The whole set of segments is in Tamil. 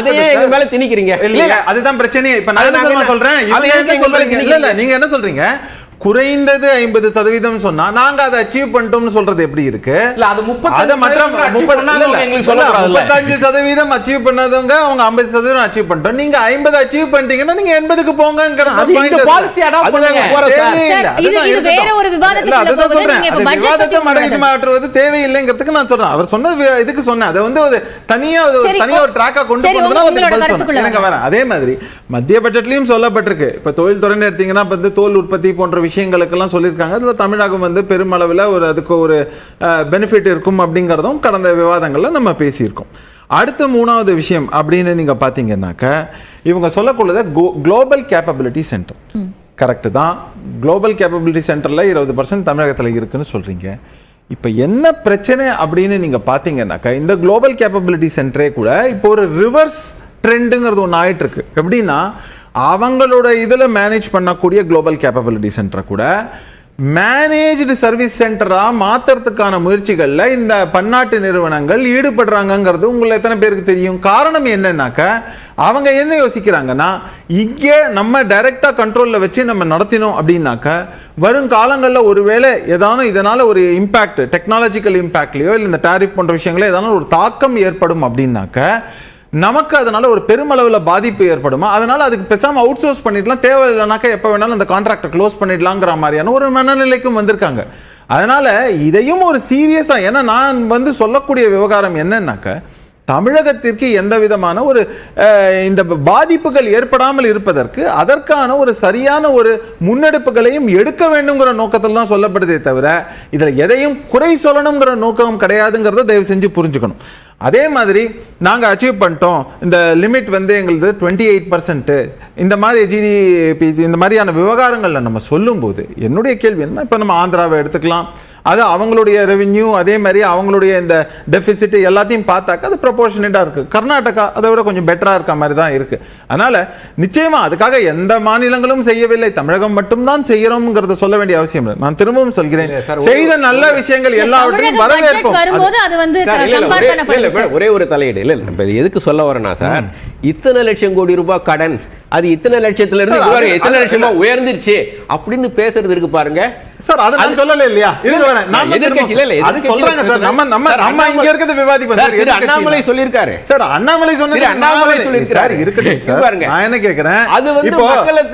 அதையே எங்க மேல திணிக்கிறீங்க? இல்ல அதுதான் பிரச்சனையே. இப்ப நான் சொல்றேன்? நீங்க என்ன சொல்றீங்க? குறைந்தது ஐம்பது சதவீதம் சொன்னா நாங்க அதை அச்சீவ் பண்ணிட்டோம்னு சொல்றது எப்படி இருக்கு? இல்ல, அது 35 அதை மற்ற சதவீதம் achieve முப்பது-. முப்பத்தஞ்சு சதவீதம் அச்சீவ் பண்ணாதவங்க அவங்க ஐம்பது சதவீதம் அச்சீவ் பண்ணிட்டோம். நீங்க ஐம்பது அச்சீவ் பண்ணிட்டீங்கன்னா நீங்க எண்பதுக்கு உங்களோட- மாற்றுவது தேவையில்லைங்கிறதுக்கு நான் சொல்றேன். அவர் சொன்னது இதுக்கு சொன்னேன். அதை வந்து ஒரு தனியா தனியா ஒரு ட்ராக்கா கொண்டு அதே மாதிரி மத்திய பட்ஜெட்லயும் சொல்லப்பட்டிருக்கு. இப்ப தொழில் துறைன்னு எடுத்தீங்கன்னா வந்து தோல் உற்பத்தி போன்ற விஷயங்களுக்கெல்லாம் சொல்லியிருக்காங்க. அதுல தமிழகம் வந்து பெருமளவுல ஒரு அதுக்கு ஒரு பெனிஃபிட் இருக்கும் அப்படிங்கறதும் கடந்த விவாதங்கள்ல நம்ம பேசியிருக்கோம். அடுத்த மூணாவது விஷயம் அப்படின்னு நீங்க பாத்தீங்கன்னாக்க இவங்க சொல்லக்கூடியது குளோபல் கேப்பபிலிட்டி சென்டர் கரெக்ட் தான். குளோபல் கேப்பபிலிட்டி சென்டர்ல இருபது பர்சன்ட் தமிழகத்துல இருக்குன்னு சொல்றீங்க. இப்ப என்ன பிரச்சனை அப்படின்னு நீங்க பாத்தீங்கன்னாக்கா இந்த குளோபல் கேப்பபிலிட்டி சென்டரே கூட இப்போ ஒரு ரிவர்ஸ் ட்ரெண்டுங்கிறது ஒன்று ஆயிட்டு இருக்கு எப்படின்னா அவங்களோட இதில் மேனேஜ் பண்ணக்கூடிய குளோபல் கேப்பபிலிட்டி சென்டரை கூட மேனேஜ்டு சர்வீஸ் சென்டராக மாற்றுறதுக்கான முயற்சிகளில் இந்த பன்னாட்டு நிறுவனங்கள் ஈடுபடுறாங்கங்கிறது உங்களை எத்தனை பேருக்கு தெரியும்? காரணம் என்னன்னாக்க அவங்க என்ன யோசிக்கிறாங்கன்னா இங்கே நம்ம டைரெக்டாக கண்ட்ரோலில் வச்சு நம்ம நடத்தினோம் அப்படின்னாக்க வருங்காலங்களில் ஒருவேளை ஏதானும் இதனால் ஒரு இம்பேக்ட் டெக்னாலஜிக்கல் இம்பேக்ட்லையோ இல்லை இந்த டாரிஃப் போன்ற விஷயங்களோ ஏதானும் ஒரு தாக்கம் ஏற்படும் அப்படின்னாக்க நமக்கு அதனால ஒரு பெருமளவில் பாதிப்பு ஏற்படுமா? அதனால அதுக்கு பெசாம அவுட் சோர்ஸ் பண்ணிடலாம் தேவையில்லைனாக்கா எப்போ வேணாலும் அந்த கான்ட்ராக்டை க்ளோஸ் பண்ணிடலாங்கிற மாதிரியான ஒரு மனநிலைக்கும் வந்திருக்காங்க. அதனால இதையும் ஒரு சீரியஸாக ஏன்னா நான் வந்து சொல்லக்கூடிய விவகாரம் என்னன்னாக்க தமிழகத்திற்கு எந்த விதமான ஒரு இந்த பாதிப்புகள் ஏற்படாமல் இருப்பதற்கு அதற்கான ஒரு சரியான ஒரு முன்னெடுப்புகளையும் எடுக்க வேண்டுங்கிற நோக்கத்தில் தான் சொல்லப்படுதே தவிர இதில் எதையும் குறை சொல்லணுங்கிற நோக்கம் கிடையாதுங்கிறத தயவு செஞ்சு புரிஞ்சுக்கணும். அதே மாதிரி நாங்கள் அச்சீவ் பண்ணிட்டோம். இந்த லிமிட் வந்து எங்களுது டுவெண்ட்டி எயிட் இந்த மாதிரி ஜிடிபி இந்த மாதிரியான விவகாரங்களில் நம்ம சொல்லும்போது என்னுடைய கேள்வி என்ன இப்போ நம்ம ஆந்திராவை எடுத்துக்கலாம். அது அவங்களுடைய ரெவென்யூ அதே மாதிரி அவங்களுடைய இந்த டெபிசிட் எல்லாத்தையும் பார்த்தாக்க அது ப்ரொபோர்ஷனேட்டாக இருக்கு. கர்நாடகா அதை விட கொஞ்சம் பெட்டரா இருக்க மாதிரி தான் இருக்கு. அதனால நிச்சயமா அதுக்காக எந்த மாநிலங்களும் செய்யவில்லை. தமிழகம் மட்டும்தான் செய்யறோம்ங்கிறத சொல்ல வேண்டிய அவசியம் இல்லை. நான் திரும்பவும் சொல்கிறேன். செய்த நல்ல விஷயங்கள் எல்லாவற்றையும் வரவேற்போம். ஒரே-. ஒரே ஒரு தலையீடு இல்ல எதுக்கு சொல்ல வரேன்னா சார் இத்தனை லட்சம் கோடி ரூபாய் கடன் அது இத்தனை லட்சத்துல இருந்து அது- லட்சமா உயர்ந்துருச்சு அப்படின்னு பேசுறது இருக்கு பாருங்க சார் அதை நான் சொல்லல இல்லையா நான் நாம எதிர்க்கட்சி இல்ல, அது எதிர்க்கட்சியில சொல்றாங்க சார் நம்ம நம்ம நம்ம இங்க இருக்கிறது விவாதிப்போம் சார், எதிர்க்கட்சியில. அண்ணாமலை சொல்லியிருக்காரு சார் அண்ணாமலை சொன்னது அண்ணாமலை. சார், இருக்கட்டும் சார். பாருங்க. நான் என்ன கேக்குறேன் அது வந்து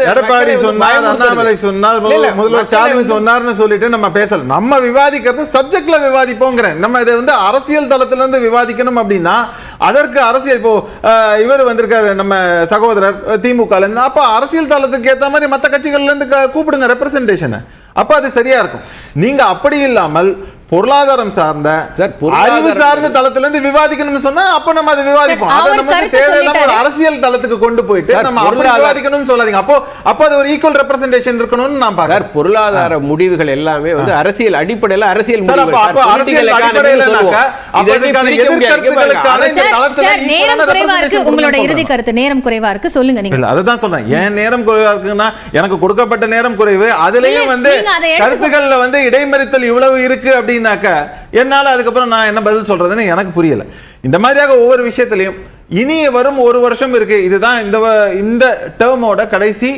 எடப்பாடி சொன்னார். அண்ணாமலை சொன்னார் முதல்வர் ஸ்டாலின் சொன்னார்னு சொல்லிட்டு நம்ம பேசல நம்ம விவாதிக்கிறது சப்ஜெக்ட்ல விவாதிப்போங்கிறேன் நம்ம இதை வந்து அரசியல் தளத்துல இருந்து விவாதிக்கணும் அப்படின்னா அதற்கு அரசியல் இப்போ இவர் வந்திருக்காரு நம்ம சகோதரர் திமுக அப்ப அரசியல் தளத்துக்கு ஏத்த மாதிரி மற்ற கட்சிகள்ல இருந்து கூப்பிடுங்க ரெப்ரசன்டேஷன் அப்ப அது சரியா இருக்கும். நீங்க அப்படி இல்லாமல் பொருளாதாரம் சார்ந்த அறிவு சார்ந்த தளத்துல இருந்து விவாதிக்கணும்னு சொன்னா அப்ப நம்ம அதை விவாதிப்போம். அதை நம்ம தேவையில்லாம ஒரு. அரசியல் தளத்துக்கு கொண்டு போயிட்டு சார், நம்ம அப்படி விவாதிக்கணும்னு சொல்லாதீங்க. அப்போ அப்போ அது ஒரு ஈக்குவல் ரெப்ரசன்டேஷன் இருக்கணும்னு நான் சார் பாக்குறேன் பொருளாதார முடிவுகள் எல்லாமே வந்து அரசியல் அடிப்படையில அரசியல் அரசியல் நேரம் குறைவா இருக்கு. உங்களோட இறுதி. கருத்து நேரம் குறைவா இருக்கு? சொல்லுங்க நீங்க. இல்ல அதான் சொல்றேன். ஏன் நேரம் குறைவா இருக்குன்னா எனக்கு கொடுக்கப்பட்ட நேரம் குறைவு. அதுலயும் வந்து கருத்துக்கள்ல வந்து இடைமறித்தல் இவ்வளவு இருக்கு அப்படின்னாக்க என்னால அதுக்கப்புறம் நான் என்ன பதில் சொல்றதுன்னு எனக்கு புரியல. இந்த மாதிரியாக ஒவ்வொரு விஷயத்திலையும் இனி வரும் ஒரு வருஷம் இருக்கு இதுதான் இந்த இந்த டேர்மோட கடைசி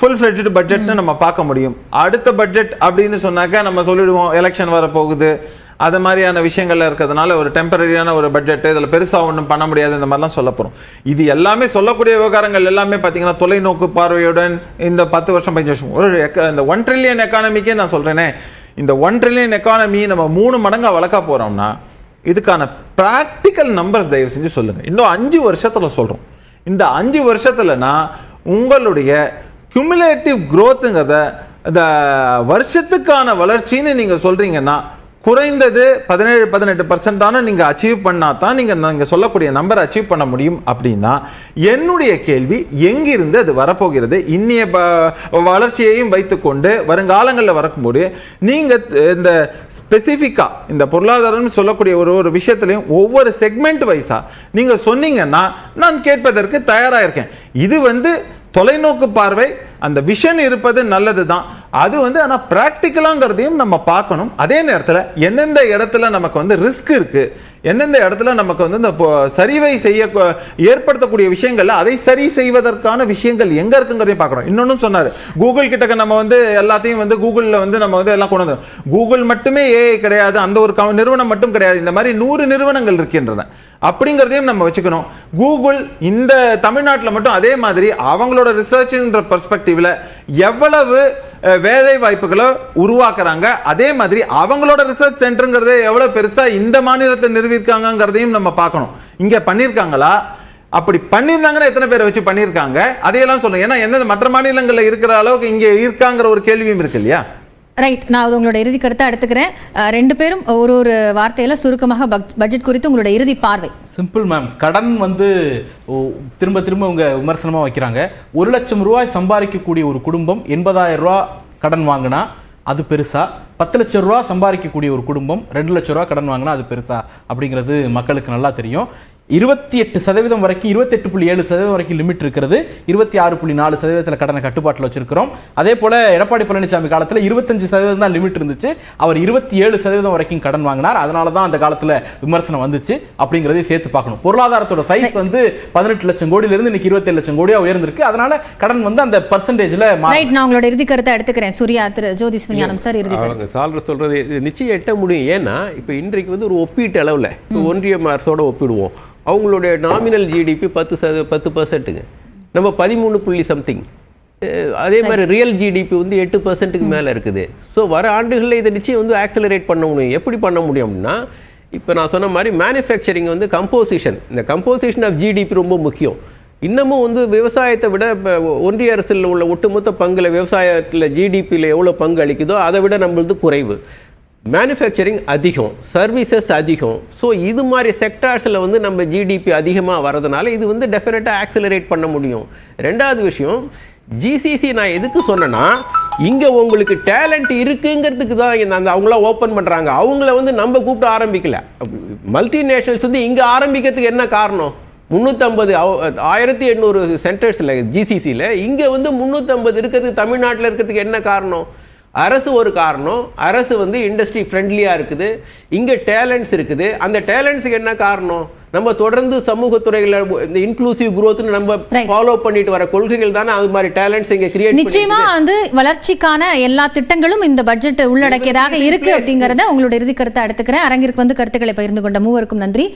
ஃபுல் ஃபிளெட்ஜ்டு பட்ஜெட்னு நம்ம பார்க்க முடியும். அடுத்த பட்ஜெட் அப்படின்னு சொன்னாக்க நம்ம சொல்லிடுவோம் எலெக்ஷன் வர போகுது அது மாதிரியான விஷயங்கள்ல இருக்கிறதுனால ஒரு டெம்பரரியான ஒரு பட்ஜெட் இதுல பெருசா ஒன்றும் பண்ண முடியாது இந்த மாதிரிலாம் சொல்ல போகிறோம் இது எல்லாமே சொல்லக்கூடிய விவகாரங்கள் எல்லாமே பார்த்தீங்கன்னா தொலைநோக்கு பார்வையுடன் இந்த பத்து வருஷம் பதினஞ்சு வருஷம் ஒரு இந்த ஒன் ட்ரில்லியன் எக்கானமிக்கே நான் சொல்றேனே. இந்த ஒன் ட்ரில்லியன் எக்கானமி நம்ம மூணு மடங்காக வளர்க்க போகிறோம்னா இதுக்கான ப்ராக்டிக்கல் நம்பர்ஸ் தயவு செஞ்சு சொல்லுங்கள் இன்னும் அஞ்சு வருஷத்தில் சொல்கிறோம் இந்த அஞ்சு வருஷத்துலனா உங்களுடைய குமுலேட்டிவ் growthங்கிறத இந்த வருஷத்துக்கான வளர்ச்சின்னு நீங்கள் சொல்கிறீங்கன்னா குறைந்தது பதினேழு பதினெட்டு பர்சன்ட் தானே நீங்கள் அச்சீவ் பண்ணா தான் நீங்கள் நீங்கள் சொல்லக்கூடிய நம்பர் அச்சீவ் பண்ண முடியும் அப்படின்னா என்னுடைய கேள்வி எங்கிருந்து அது வரப்போகிறது? இன்னிய ப- வளர்ச்சியையும் வைத்துக்கொண்டு வருங்காலங்களில் வரக்கும்போது நீங்கள் இந்த ஸ்பெசிஃபிக்காக இந்த பொருளாதாரம்னு சொல்லக்கூடிய ஒரு ஒரு விஷயத்துலையும் ஒவ்வொரு செக்மெண்ட் வைஸாக நீங்கள் சொன்னீங்கன்னா நான் கேட்பதற்கு தயாராக இருக்கேன். இது வந்து தொலைநோக்கு பார்வை அந்த விஷன் இருப்பது நல்லது தான் அது வந்து ஆனால் ப்ராக்டிக்கலாங்கிறதையும் நம்ம பார்க்கணும். அதே நேரத்தில் எந்தெந்த இடத்துல நமக்கு வந்து ரிஸ்க் இருக்குது எந்தெந்த இடத்துல நமக்கு வந்து இந்த சரிவை செய்ய ஏற்படுத்தக்கூடிய விஷயங்கள்ல அதை சரி செய்வதற்கான விஷயங்கள் எங்க இருக்குங்கிறதையும் பார்க்குறோம் இன்னொன்னும் சொன்னாரு. கூகுள் கிட்டக்க நம்ம வந்து எல்லாத்தையும் வந்து கூகுளில் வந்து நம்ம வந்து எல்லாம் கொண்டு வந்துடும் கூகுள் மட்டுமே ஏஐ கிடையாது அந்த ஒரு நிறுவனம் மட்டும் கிடையாது. இந்த மாதிரி நூறு நிறுவனங்கள் இருக்கின்றன. அப்படிங்கிறதையும் நம்ம வச்சுக்கணும். கூகுள் இந்த தமிழ்நாட்டில் மட்டும் அதே மாதிரி அவங்களோட ரிசர்ச்ன்ற பெர்ஸ்பெக்டிவ்ல எவ்வளவு வேலை வாய்ப்புகளை உருவாக்குறாங்க. அதே மாதிரி அவங்களோட ரிசர்ச் சென்டருங்கிறத எவ்வளோ பெருசாக இந்த மாநிலத்தை நிறுவிருக்காங்கங்கிறதையும் நம்ம பார்க்கணும். இங்கே பண்ணியிருக்காங்களா? அப்படி பண்ணியிருந்தாங்கன்னா எத்தனை பேரை வச்சு பண்ணியிருக்காங்க? அதையெல்லாம் சொல்லணும் ஏன்னா எந்தெந்த மற்ற மாநிலங்களில் இருக்கிற அளவுக்கு இங்கே இருக்காங்கிற ஒரு கேள்வியும் இருக்கு இல்லையா? ரைட் நான் அது உங்களோட இறுதி கருத்தை எடுத்துக்கிறேன் ரெண்டு பேரும் ஒரு ஒரு வார்த்தையில சுருக்கமாக பட்ஜெட் குறித்து உங்களோட இறுதி பார்வை. சிம்பிள் மேம் கடன் வந்து திரும்ப திரும்ப அவங்க விமர்சனமா வைக்கிறாங்க. ஒரு லட்சம் ரூபாய் சம்பாதிக்கக்கூடிய ஒரு குடும்பம் எண்பதாயிரம் ரூபாய் கடன் வாங்கினா அது பெருசா? பத்து லட்சம் ரூபா சம்பாதிக்கக்கூடிய ஒரு குடும்பம் ரெண்டு லட்சம் ரூபா கடன் வாங்கினா அது பெருசா? அப்படிங்கிறது மக்களுக்கு நல்லா தெரியும். இருபத்தி எட்டு சதவீதம் வரைக்கும் இருபத்தெட்டு புள்ளி ஏழு சதவீதம் வரைக்கும் லிமிட் இருக்கிறது. இருபத்தி ஆறு புள்ளி நாலு சதவீதத்தில் கடனை கட்டுப்பாட்டில் வச்சிருக்கிறோம். அதே போல எடப்பாடி பழனிசாமி காலத்தில் இருபத்தஞ்சு சதவீதம் தான் லிமிட் இருந்துச்சு. அவர் இருபத்தி ஏழு சதவீதம் வரைக்கும் கடன் வாங்கினார். அதனால தான் அந்த காலத்தில் விமர்சனம் வந்துச்சு. அப்படிங்கிறதையும் சேர்த்து பார்க்கணும். பொருளாதாரத்தோட சைஸ் வந்து பதினெட்டு லட்சம் கோடியிலிருந்து இன்னைக்கு இருபத்தேழு லட்சம் கோடியா உயர்ந்திருக்கு. அதனால கடன் வந்து அந்த பர்சன்டேஜ்ல நான் உங்களோட இறுதி கருத்தை எடுத்துக்கிறேன். சூர்யா திரு ஜோதி சிவஞானம் சார் இறுதி சால்ற சொல்றது நிச்சயம் எட்ட முடியும். ஏன்னா இப்போ இன்றைக்கு வந்து ஒரு ஒப்பீட்டு அளவில் ஒன்றிய அரசோட ஒப்பிடுவோம். அவங்களுடைய நாமினல் ஜிடிபி பத்து சத பத்து பர்சன்ட்டுங்க நம்ம பதிமூணு புள்ளி சம்திங் அதே மாதிரி ரியல் ஜிடிபி வந்து எட்டு பர்சன்ட்டுக்கு மேலே இருக்குது. ஸோ வர ஆண்டுகளில் இதை நிச்சயம் வந்து ஆக்சலரேட் பண்ண முடியும். எப்படி பண்ண முடியும் அப்படின்னா இப்போ நான் சொன்ன மாதிரி மேனுஃபேக்சரிங் வந்து கம்போசிஷன் இந்த கம்போசிஷன் ஆஃப் ஜிடிபி ரொம்ப முக்கியம். இன்னமும் வந்து விவசாயத்தை விட இப்போ ஒன்றிய அரசில் உள்ள ஒட்டுமொத்த பங்குல விவசாயத்தில் ஜிடிபியில் எவ்வளோ பங்கு அளிக்குதோ அதை விட நம்மளது குறைவு. மேனுஃபேக்சரிங் அதிகம் சர்வீசஸ் அதிகம். ஸோ இது மாதிரி செக்டார்ஸில் வந்து நம்ம ஜிடிபி அதிகமாக வரதுனால இது வந்து டெஃபினட்டாக ஆக்சிலரேட் பண்ண முடியும். ரெண்டாவது விஷயம் ஜிசிசி நான் எதுக்கு சொன்னேன்னா இங்கே உங்களுக்கு டேலண்ட் இருக்குங்கிறதுக்கு தான் அந்த அவங்களாம் ஓப்பன் பண்ணுறாங்க அவங்கள வந்து நம்ம கூப்பிட்டு ஆரம்பிக்கல. மல்டிநேஷனல்ஸ் வந்து இங்கே ஆரம்பிக்கிறதுக்கு என்ன காரணம்? முந்நூற்றம்பது ஆயிரத்தி எண்ணூறு சென்டர்ஸில் ஜிசிசியில் இங்கே வந்து முந்நூற்றம்பது இருக்கிறதுக்கு தமிழ்நாட்டில் இருக்கிறதுக்கு என்ன காரணம்? அரசு ஒரு காரணம். அரசு வந்து இண்டஸ்ட்ரி ஃப்ரெண்ட்லியாக இருக்குது. இங்கே டேலண்ட்ஸ் இருக்குது. அந்த டேலண்ட்ஸுக்கு என்ன காரணம்? நம்ம தொடர்ந்து சமூக துறைகளில் இந்த இன்க்ளூசிவ் குரோத்னு நம்ம. ஃபாலோ பண்ணிட்டு வர கொள்கைகள் தானே அது மாதிரி டேலண்ட்ஸ் இங்கே கிரியேட் நிச்சயமா வந்து வளர்ச்சிக்கான எல்லா திட்டங்களும் இந்த பட்ஜெட் உள்ளடக்கியதாக இருக்கு அப்படிங்கறத உங்களோட இறுதி கருத்தை எடுத்துக்கிறேன் அரங்கிற்கு வந்து கருத்துக்களை பகிர்ந்து கொண்ட மூவருக்கும் நன்றி.